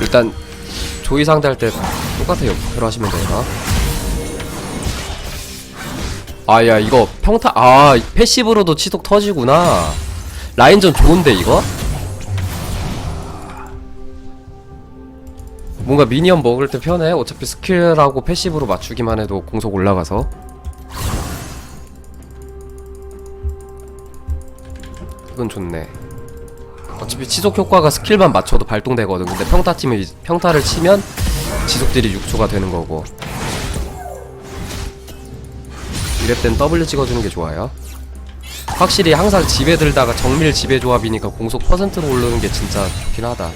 일단 조이 상대할 때 똑같아요. 목표로 하시면 되나? 아야 이거 평타 아 패시브로도 치속 터지구나. 라인전 좋은데 이거? 뭔가 미니언 먹을 때 편해? 어차피 스킬하고 패시브로 맞추기만 해도 공속 올라가서. 이건 좋네 어차피 지속 효과가 스킬만 맞춰도 발동되거든. 근데 평타 치면 이- 평타를 치면 지속딜이 6초가 되는 거고. 이럴 땐 W 찍어주는 게 좋아요. 확실히 항상 집에 들다가 정밀 지배 조합이니까 공속 퍼센트로 오르는 게 진짜 좋긴 하다.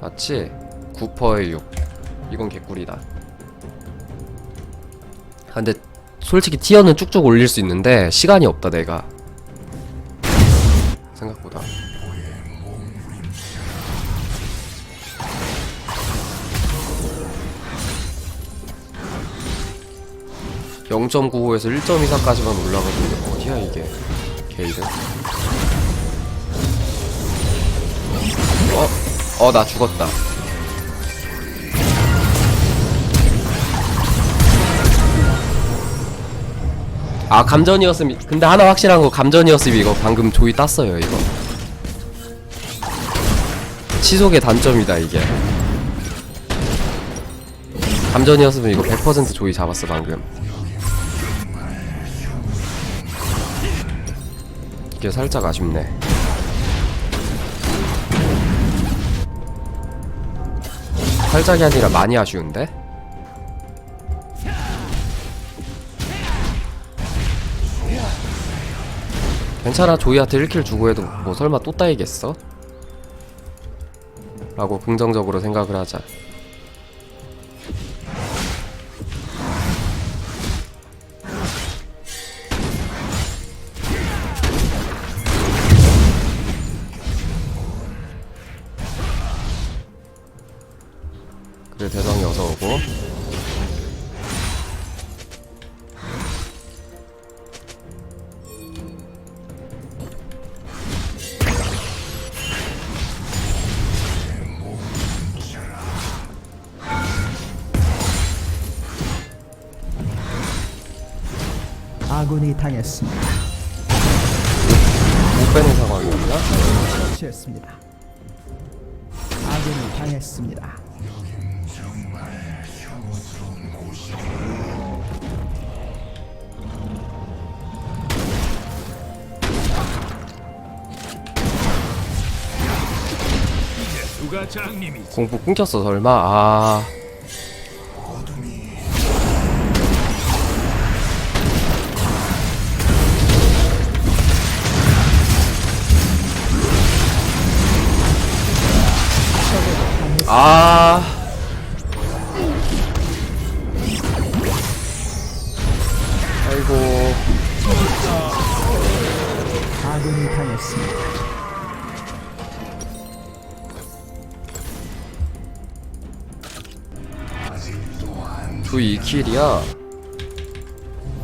맞지? 9%에 6. 이건 개꿀이다. 아, 근데 솔직히 티어는 쭉쭉 올릴 수 있는데 시간이 없다 내가. 생각보다. (0.95에서) (1.24까지만) 올라가는 게 어디야 이게? 게이드 어? 어 나 죽었다 아 감전이었음. 근데 하나 확실한 거 감전이었음 이거. 방금 조이 땄어요 이거. 치속의 단점이다 이게. 감전이었으면 이거 100% 조이 잡았어 방금. 이게 살짝 아쉽네. 살짝이 아니라 많이 아쉬운데? 괜찮아 조이한테 1킬 주고 해도 뭐 설마 또 따이겠어? 라고 긍정적으로 생각을 하자 그래 대성이 어서오고 당했습니다. 못 빼는 상황이었나? 처치했습니다. 아군이 당했습니다. 공부 끊겼어 설마 아 아. 아이고 아군이 당했습니다. 두 2킬이야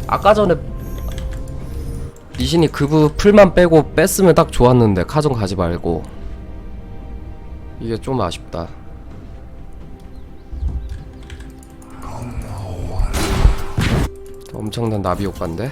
아까 전에 니신이 그브 풀만 빼고 뺐으면 딱 좋았는데 카정 가지 말고 이게 좀 아쉽다 엄청난 나비 효과인데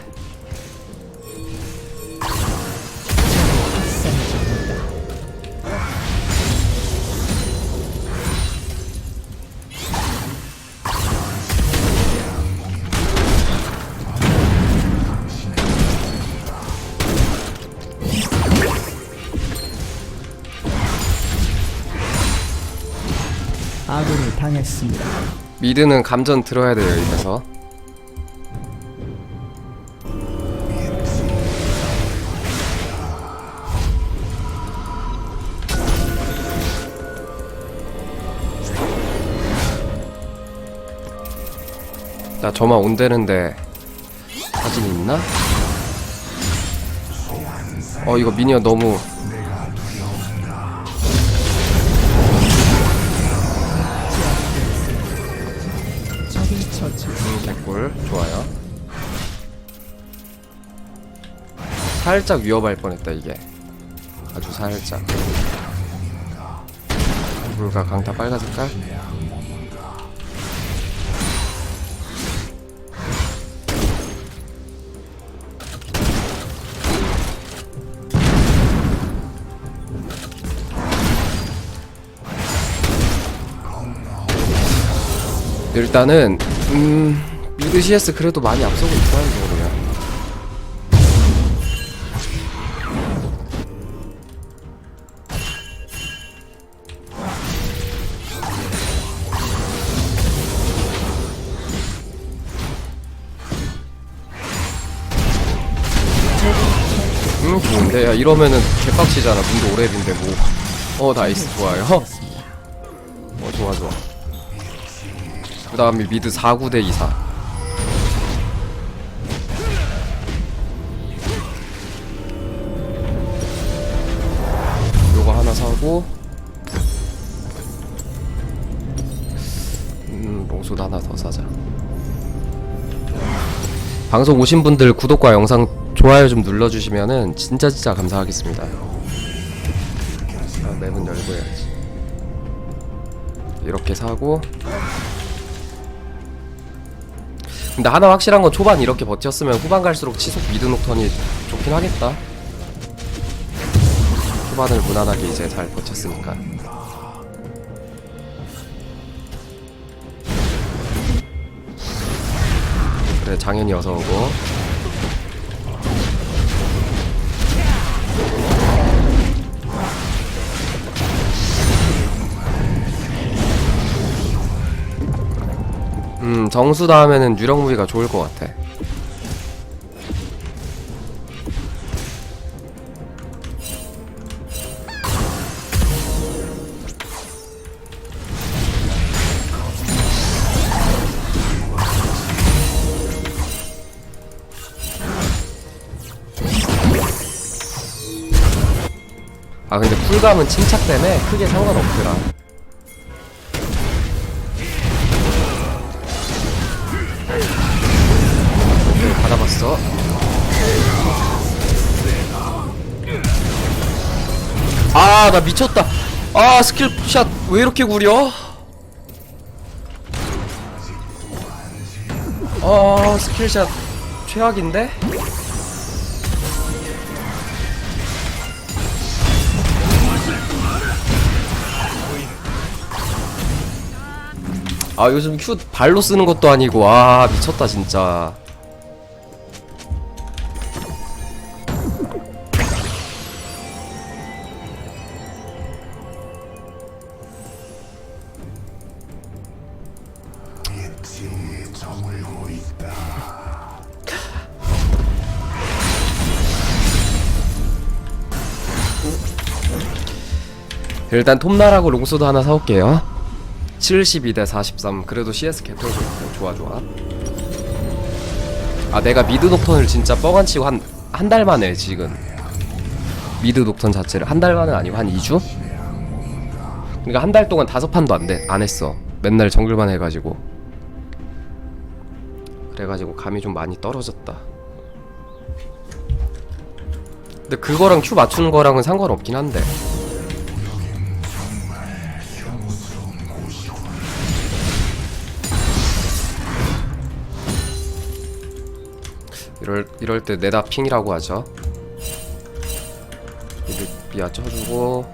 아군이 당했습니다. 미드는 감전 들어야 돼요 이래서 나 저만 온대는데 사진 있나? 어 이거 미니언 너무. 처치. 개꿀. 좋아요. 살짝 위험할 뻔했다 이게. 아주 살짝. 그러니까 강타 빨간 색깔 일단은 음 미드 CS 그래도 많이 앞서고 있어요 이거는 음 좋은데? 야 이러면은 개빡치잖아. 문도 오랩인데 뭐어 나이스. 좋아요. 어 좋아 좋아 그 다음에 미드 4구 대 24 요거 하나 사고. 음 롱소드 하나 더 사자. 방송 오신 분들 구독과 영상 좋아요 좀 눌러주시면은 진짜 진짜 감사하겠습니다. 아, 맵은 열고 해야지. 이렇게 사고 근데 하나 확실한 건 초반 이렇게 버텼으면 후반 갈수록 치속 미드 녹턴이 좋긴 하겠다. 초반을 무난하게 이제 잘 버텼으니까. 그래 장현이 어서 오고 음 정수 다음에는 유령 무기가 좋을 것 같아. 아 근데 쿨감은 침착 때문에 크게 상관없더라 아 나 미쳤다. 아 스킬샷 왜 이렇게 구려? 아 스킬샷 최악인데? 아 요즘 큐 발로 쓰는 것도 아니고 아 미쳤다 진짜 일단 톱날하고 롱소드 하나 사올게요. 72 대 43 그래도 CS 개털 좋아 좋아 아. 내가 미드 녹턴을 진짜 뻐간 치고 한 한 달 만에 지금. 미드 녹턴 자체를. 한 달 만은 아니고 한 2주? 그러니까 한 달 동안 다섯 판도 안 돼. 안 했어. 맨날 정글만 해가지고. 그래가지고 감이 좀 많이 떨어졌다. 근데 그거랑 큐 맞추는 거랑은 상관없긴 한데 이럴 이럴 때 내다 핑이라고 하죠. 미아 쳐주고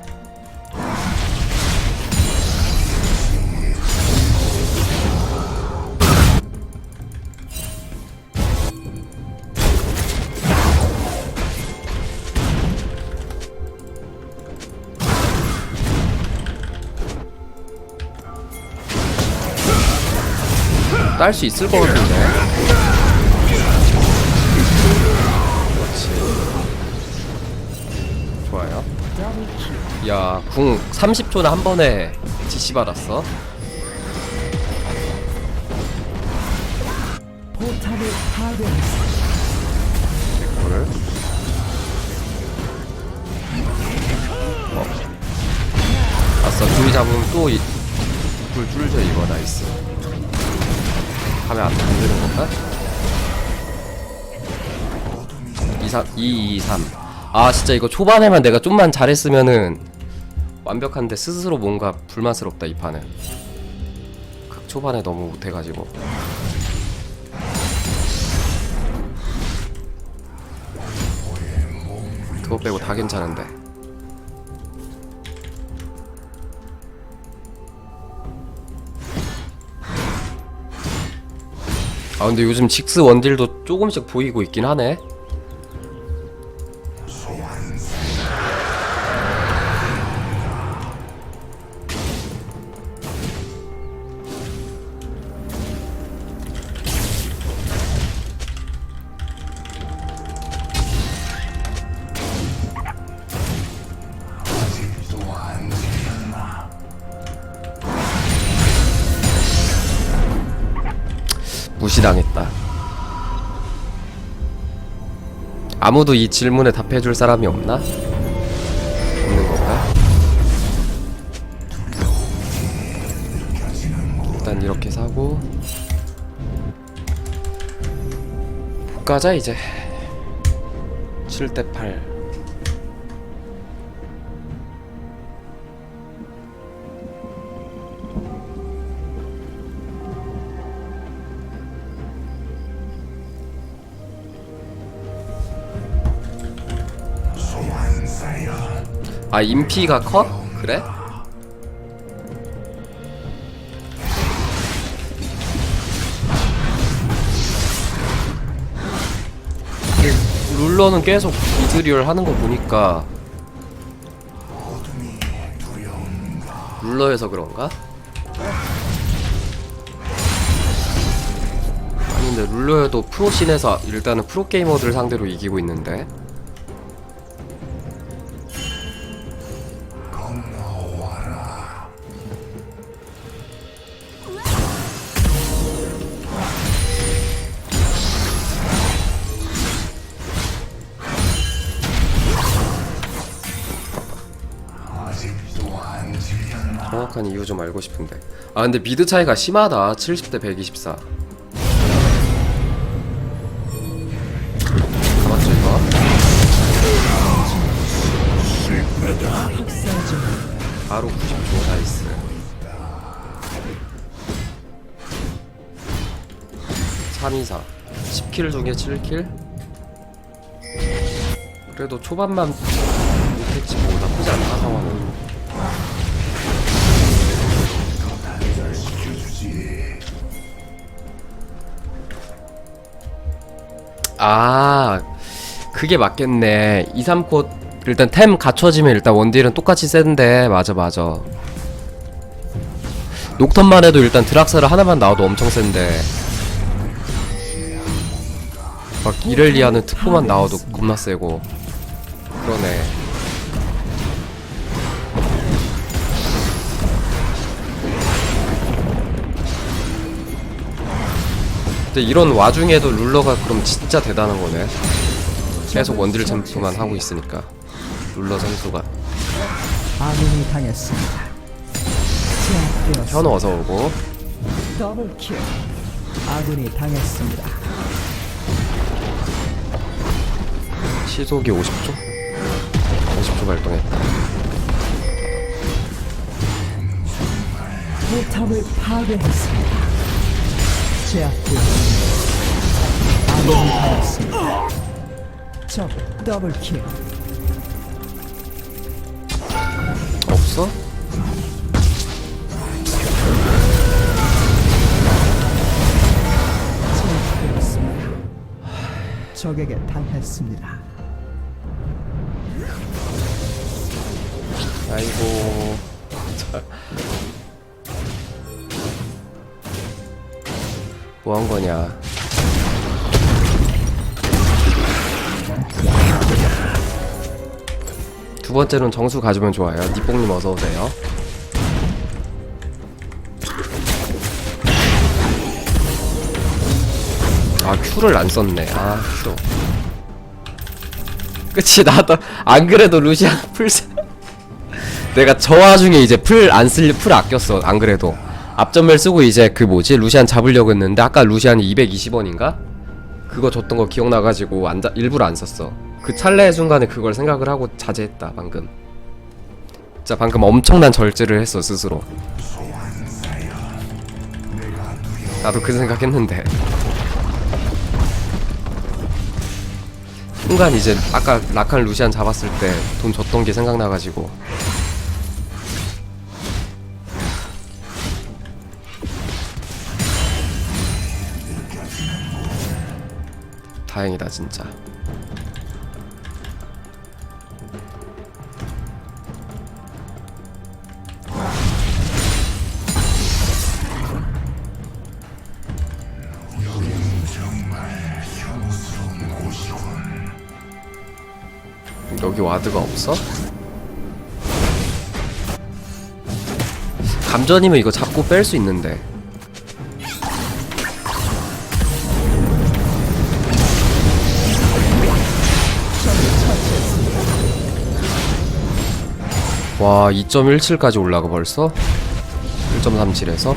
딸 수 있을 것 같은데. 야, 궁 30초나 한 번에 지시 받았어. 포탑을 파괴했습니다. 이거를. 어. 아싸, 둘이 잡으면 또 이, 불 뚫죠, 이거. 나이스. 하면 안, 안 되는 건가? 2, 3, 2, 2, 3. 아 진짜 이거 초반에만 내가 좀만 잘했으면은 완벽한데 스스로 뭔가 불만스럽다 이 판은. 극 초반에 너무 못해가지고. 그거 빼고 다 괜찮은데. 아 근데 요즘 직스 원딜도 조금씩 보이고 있긴 하네 무시당했다. 아무도 이 질문에 답해줄 사람이 없나? 없는 건가? 일단 이렇게 사고 가자 이제 7대 8 아 인피가 컷? 그래? 룰러는 계속 이즈리얼 하는 거 보니까 룰러여서 그런가? 아니 근데 룰러여도 프로씬에서 일단은 프로게이머들 상대로 이기고 있는데 정확한 이유 좀 알고 싶은데. 아 근데 미드 차이가 심하다. 70대 124 맞죠 이거? 바로 90초 나이스. (3, 2, 4) 10킬 중에 7킬? 그래도 초반만 아 그게 맞겠네. 2, 3코 일단 템 갖춰지면 일단 원딜은 똑같이 센데. 맞아 맞아. 녹턴만 해도 일단 드락사를 하나만 나와도 엄청 센데. 막 이렐리아는 특보만 나와도 겁나 세고. 그러네 근데 이런 와중에도 룰러가 그럼 진짜 대단한 거네 계속 원딜 챔프만 하고 있으니까 룰러 선수가 아군이 당했습니다. 제압되었습니다. 현우 어서 오고 더블킬. 아군이 당했습니다. 시속이 50초? 50초 발동했다 포탑을 파괴했습니다. 제압되었습니다. 아군이 당했습니다. 적 더블킬. 없어? 제압되었습니다. 적에게 당했습니다. 아이고 뭐한 거냐 두 번째는 정수 가지면 좋아요. 니뽕님 어서 오세요. 아 큐를 안 썼네. 아 큐. 그치 나도 안 그래도 루시안 풀 쓰- 내가 저 와중에 이제 풀 안 쓸 풀 아꼈어 안 그래도. 앞전멸 쓰고 이제 그 뭐지? 루시안 잡으려고 했는데 아까 루시안이 220원인가? 그거 줬던 거 기억나가지고 안 자, 일부러 안 썼어 그 찰나의 순간에 그걸 생각을 하고 자제했다 방금. 진짜 방금 엄청난 절제를 했어 스스로. 나도 그 생각했는데. 순간 이제 아까 라칸 루시안 잡았을 때 돈 줬던 게 생각나가지고. 다행이다 진짜 와드가 없어? 감전이면 이거 잡고 뺄 수 있는데 와 2.17까지 올라가 벌써? 1.37에서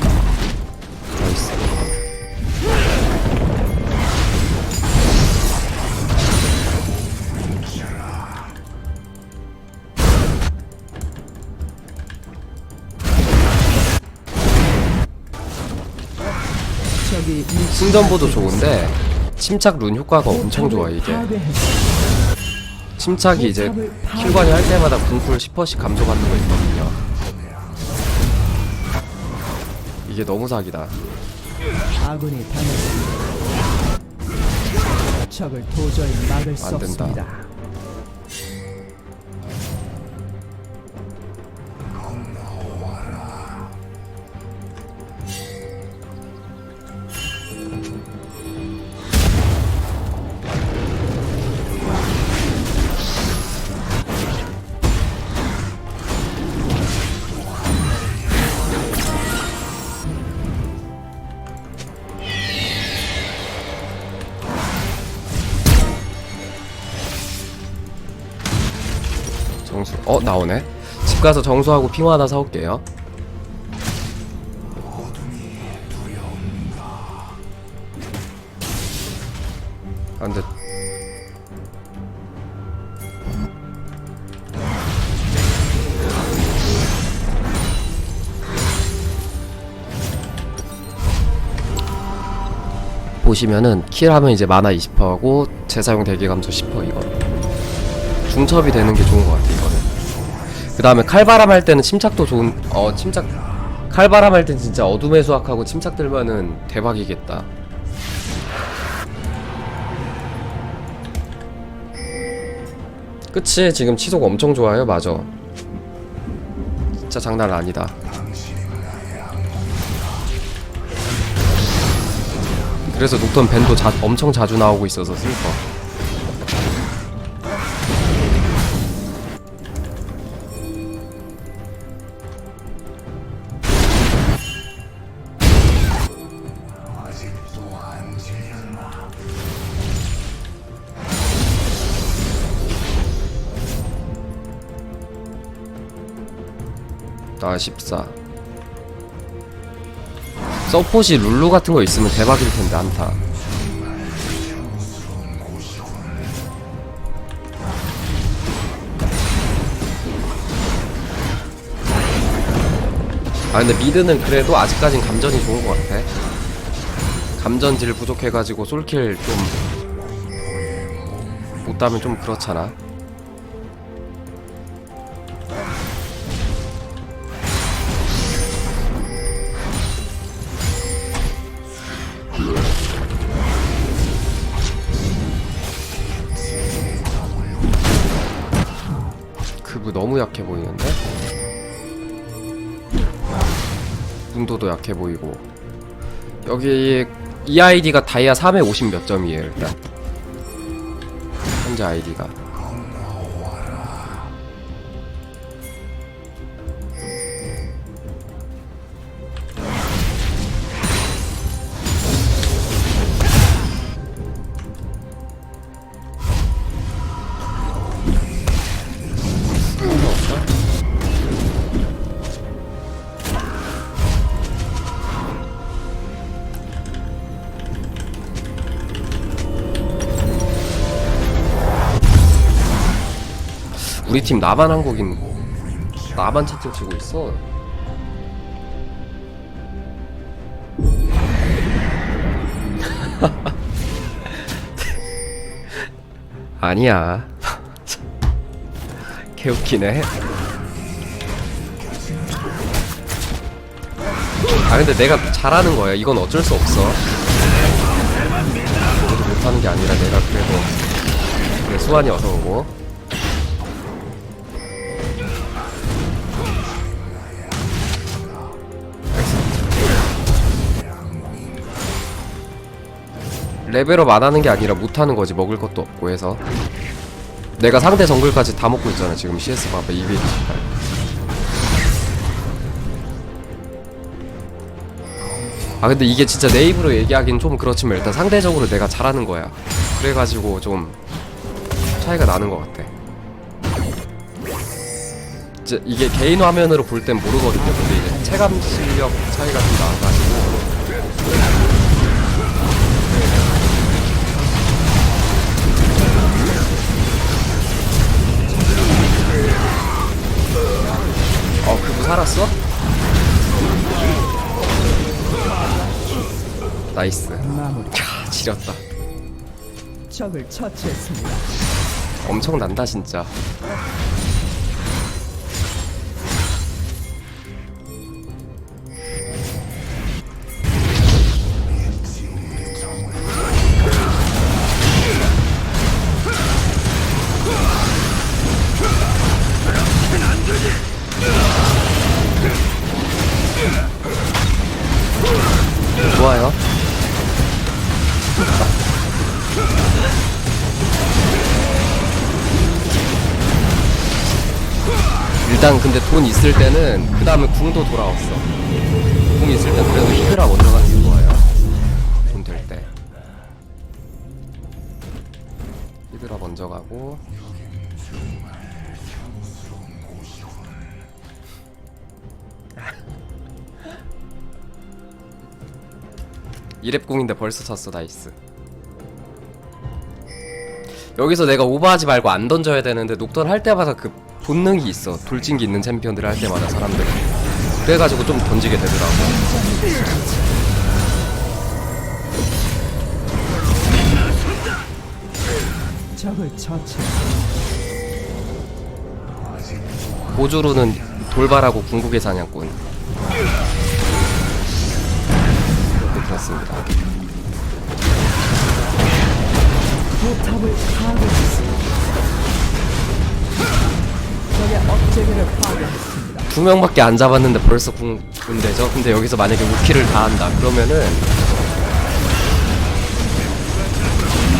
위치 승전보도 좋은데 침착 룬 효과가 엄청 좋아 이게. 침착이 이제 킬관이 할 때마다 궁풀 10%씩 감소받는 거 있거든요 이게 너무 사기다 아군이 당했습니다. 적을 도저히 막을 수 안 된다. 없습니다. 나오네. 집 가서 정수하고 핑화 하나 사올게요. 아 근데 보시면은 킬하면 이제 마나 20%하고 재사용 대기 감소 10% 이거. 중첩이 되는 게 좋은 것 같아 이거는 그 다음에 칼바람 할 때는 침착도 좋은 어 침착 칼바람 할 땐 진짜 어둠의 수확하고 침착 들면은 대박이겠다. 그치 지금 치속 엄청 좋아요. 맞아. 진짜 장난 아니다. 그래서 녹턴 밴도 자, 엄청 자주 나오고 있어서 쓸거 44 서폿이 룰루 같은 거 있으면 대박일 텐데 안타. 아 근데 미드는 그래도 아직까진 감전이 좋은 것 같아. 감전질 부족해가지고 솔킬 좀 못하면 좀 그렇잖아. 너무 약해 보이는데? 문도도 약해 보이고. 여기 이 아이디가 다이아 350 몇 점이에요 일단. 현재 아이디가 우리 팀 나만 한국인 나만 채팅 치고 있어. 아니야. 개웃기네. 아 근데 내가 잘하는 거야. 이건 어쩔 수 없어. 못하는 게 아니라 내가 그래도 그래 수완이 어서 오고 레벨업 안 하는 게 아니라 못 하는 거지 먹을 것도 없고 해서. 내가 상대 정글까지 다 먹고 있잖아 지금 CS 봐봐 228 아 근데 이게 진짜 내 입으로 얘기하긴 좀 그렇지만 일단 상대적으로 내가 잘하는 거야. 그래가지고 좀 차이가 나는 것 같아. 이제 이게 개인 화면으로 볼 땐 모르거든요. 근데 이제 체감 실력 차이가 좀 나가지고 지렸다. 적을 처치했습니다. 엄청 난다 진짜. 좋아요 일단 근데 돈 있을 때는 그 다음에 궁도 돌아왔어. 궁 있을 땐 그래도 히드라 먼저 가는 게 좋아요 돈 될 때. 히드라 먼저 가고 이랩 궁인데 벌써 찼어 나이스. 여기서 내가 오버하지 말고 안 던져야 되는데 녹턴 할 때마다 그 본능이 있어. 돌진기 있는 챔피언들 할 때마다 사람들 그래가지고 좀 던지게 되더라고. 보조로는 돌발하고 궁극의 사냥꾼 포탑을 파괴했습니다. 적의 업체계를 파괴했습니다. 두 명밖에 안 잡았는데 벌써 궁 군대죠? 근데 여기서 만약에 우키를 다 한다. 그러면은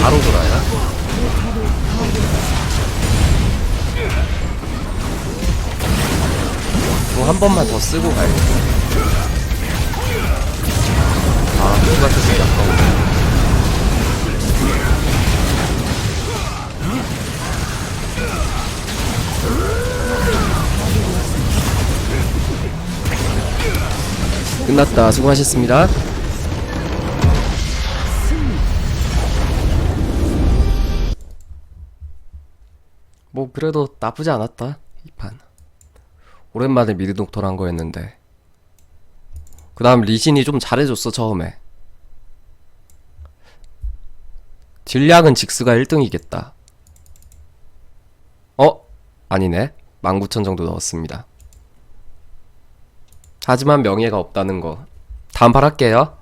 바로 돌아요? 궁한 번만 더 쓰고 가야겠다 누가 쓰기 아까워 끝났다. 수고하셨습니다. 뭐 그래도 나쁘지 않았다 이 판. 오랜만에 미드 독터를 한 거였는데. 그 다음 리신이 좀 잘해줬어 처음에 딜량은 직스가 1등이겠다. 어? 아니네. 19,000 정도 넣었습니다. 하지만 명예가 없다는 거. 다음 판 할게요